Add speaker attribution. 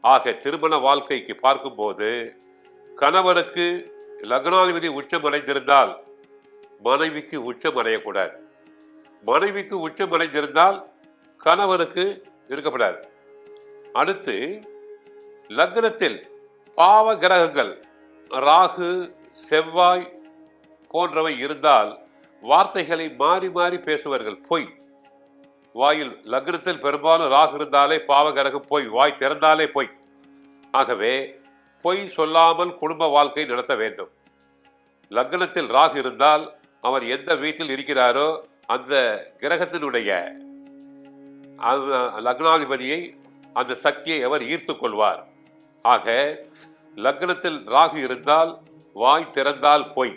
Speaker 1: ஆக திருமண வாழ்க்கைக்கு பார்க்கும்போது கணவருக்கு லக்னாதிபதி உச்சம் அடைந்திருந்தால் மனைவிக்கு உச்சம் அடையக்கூடாது. மனைவிக்கு உச்சம் அடைந்திருந்தால் கணவருக்கு இருக்கப்படாது. அடுத்து லக்னத்தில் பாவ கிரகங்கள் ராகு செவ்வாய் போன்றவை இருந்தால் வார்த்தைகளை மாறி மாறி பேசுவார்கள். பொய். வாயில் லக்னத்தில் பெரும்பாலும் ராகு இருந்தாலே பாவகரகம் போய் வாய் திறந்தாலே பொய். ஆகவே பொய் சொல்லாமல் குடும்ப வாழ்க்கை நடத்த வேண்டும். லக்னத்தில் ராகு இருந்தால் அவர் எந்த வீட்டில் இருக்கிறாரோ அந்த கிரகத்தினுடைய அந்த லக்னாதிபதியை அந்த சக்தியை அவர் ஈர்த்து கொள்வார். ஆக லக்னத்தில் ராகு இருந்தால் வாய் திறந்தால் பொய்.